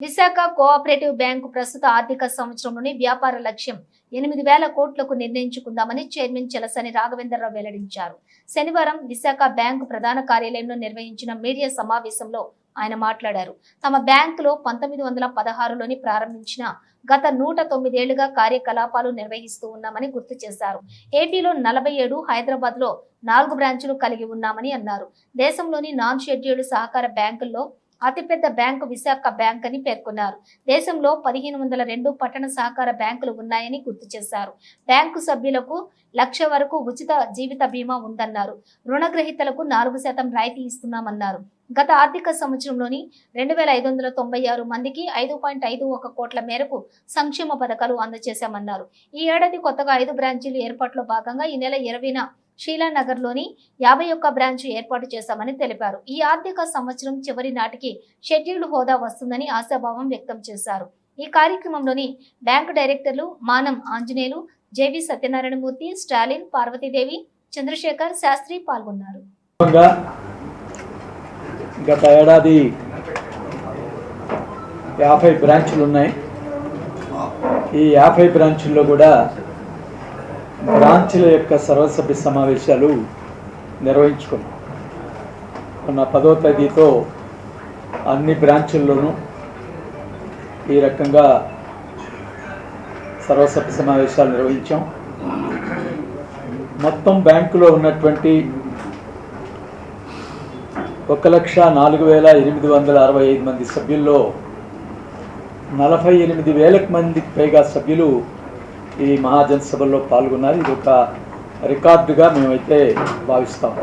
Visakha cooperative bank ప్రస్తుత ఆర్థిక సంవత్సరంలోని వ్యాపార లక్ష్యం ఎనిమిది వేల కోట్లకు నిర్ణయించుకుందామని చైర్మన్ చెలసని రాఘవేంద్రరావు వెల్లడించారు. శనివారం విశాఖ బ్యాంకు ప్రధాన కార్యాలయంలో నిర్వహించిన మీడియా సమావేశంలో ఆయన మాట్లాడారు. తమ బ్యాంకులో పంతొమ్మిది వందల పదహారులోని ప్రారంభించిన గత నూట తొమ్మిదేళ్ళుగా కార్యకలాపాలు నిర్వహిస్తూ ఉన్నామని గుర్తు చేశారు. ఏపీలో నలభై ఏడు హైదరాబాద్లో నాలుగు బ్రాంచులు కలిగి ఉన్నామని అన్నారు. దేశంలోని నాన్ షెడ్యూల్డ్ సహకార బ్యాంకుల్లో అతిపెద్ద బ్యాంకు విశాఖ బ్యాంక్ అని పేర్కొన్నారు. దేశంలో పదిహేను వందల రెండు పట్టణ సహకార బ్యాంకులు ఉన్నాయని గుర్తు చేశారు. బ్యాంకు సభ్యులకు లక్ష వరకు ఉచిత జీవిత బీమా ఉందన్నారు. రుణగ్రహీతలకు నాలుగు శాతం రాయితీ ఇస్తున్నామన్నారు. గత ఆర్థిక సంవత్సరంలోని రెండు వేల ఐదు వందల తొంభై ఆరు మందికి ఐదు పాయింట్ ఐదు ఒక కోట్ల మేరకు సంక్షేమ పథకాలు అందజేశామన్నారు. ఈ ఏడాది కొత్తగా ఐదు బ్రాంచీలు ఏర్పాటులో భాగంగా ఈ నెల ఇరవైన షీలానగర్లోని యాభై ఒక్క బ్రాంచ్ ఏర్పాటు చేశామని తెలిపారు. ఈ ఆర్థిక సంవత్సరం చివరి నాటికి షెడ్యూల్డ్ హోదా వస్తుందని ఆశాభావం వ్యక్తం చేశారు. ఈ కార్యక్రమంలోని బ్యాంకు డైరెక్టర్లు మానం ఆంజనేయులు జేవి సత్యనారాయణమూర్తి స్టాలిన్ పార్వతీదేవి చంద్రశేఖర్ శాస్త్రి పాల్గొన్నారు. గత ఏడాది యాభై బ్రాంచులు ఉన్నాయి. ఈ యాభై బ్రాంచుల్లో కూడా బ్రాంచ్ల యొక్క సర్వసభ్య సమావేశాలు నిర్వహించుకున్నాం. మొన్న పదో తేదీతో అన్ని బ్రాంచుల్లోనూ ఈ రకంగా సర్వసభ్య సమావేశాలు నిర్వహించాం. మొత్తం బ్యాంకులో ఉన్నటువంటి ఒక లక్ష నాలుగు వేల ఎనిమిది వందల అరవై ఐదు మంది సభ్యుల్లో నలభై ఎనిమిది వేలకు మందికి పైగా సభ్యులు ఈ మహాజన సభల్లో పాల్గొన్నారు. ఇది ఒక రికార్డుగా మేమైతే భావిస్తాం.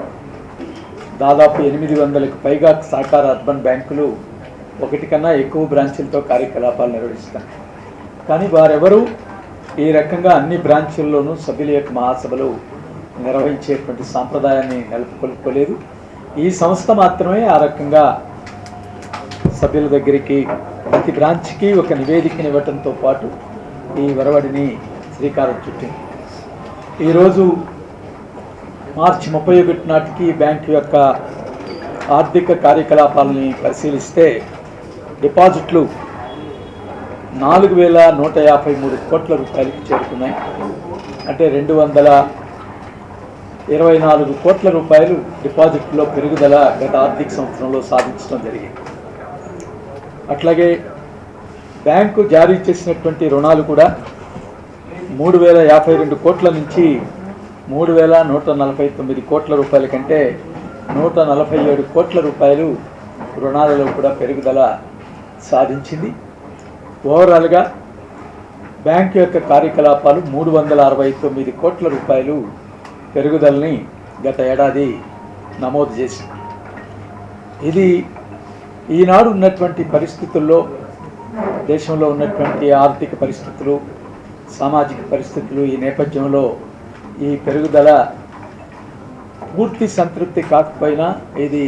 దాదాపు ఎనిమిది వందలకు పైగా సహకార అర్బన్ బ్యాంకులు ఒకటి కన్నా ఎక్కువ బ్రాంచులతో కార్యకలాపాలు నిర్వహిస్తాయి. కానీ వారెవరూ ఈ రకంగా అన్ని బ్రాంచుల్లోనూ సభ్యుల యొక్క మహాసభలు నిర్వహించేటువంటి సాంప్రదాయాన్ని నెలకొల్పుకోలేదు ఈ సంస్థ మాత్రమే ఆ రకంగా సభ్యుల దగ్గరికి ప్రతి బ్రాంచ్కి ఒక నివేదికని ఇవ్వటంతో పాటు ఈ వరవడిని శ్రీకారం చుట్టింది ఈరోజు మార్చి ముప్పై ఒకటి నాటికి బ్యాంకు యొక్క ఆర్థిక కార్యకలాపాలని పరిశీలిస్తే డిపాజిట్లు నాలుగు వేల నూట యాభై మూడు కోట్ల రూపాయలకు చేరుకున్నాయి. అంటే రెండు వందల ఇరవై నాలుగు కోట్ల రూపాయలు డిపాజిట్లో పెరుగుదల గత ఆర్థిక సంవత్సరంలో సాధించడం జరిగింది. అట్లాగే బ్యాంకు జారీ చేసినటువంటి రుణాలు కూడా మూడు వేల యాభై రెండు కోట్ల నుంచి మూడు వేల నూట నలభై తొమ్మిది కోట్ల రూపాయల కంటే నూట నలభై ఏడు కోట్ల రూపాయలు రుణాలలో కూడా పెరుగుదల సాధించింది. ఓవరాల్గా బ్యాంకు యొక్క కార్యకలాపాలు మూడు వందల అరవై తొమ్మిది కోట్ల రూపాయలు పెరుగుదలని గత ఏడాది నమోదు చేసింది. ఇది ఈనాడు ఉన్నటువంటి పరిస్థితుల్లో దేశంలో ఉన్నటువంటి ఆర్థిక పరిస్థితులు సామాజిక పరిస్థితులు ఈ నేపథ్యంలో ఈ పెరుగుదల పూర్తి సంతృప్తి కాకపోయినా ఇది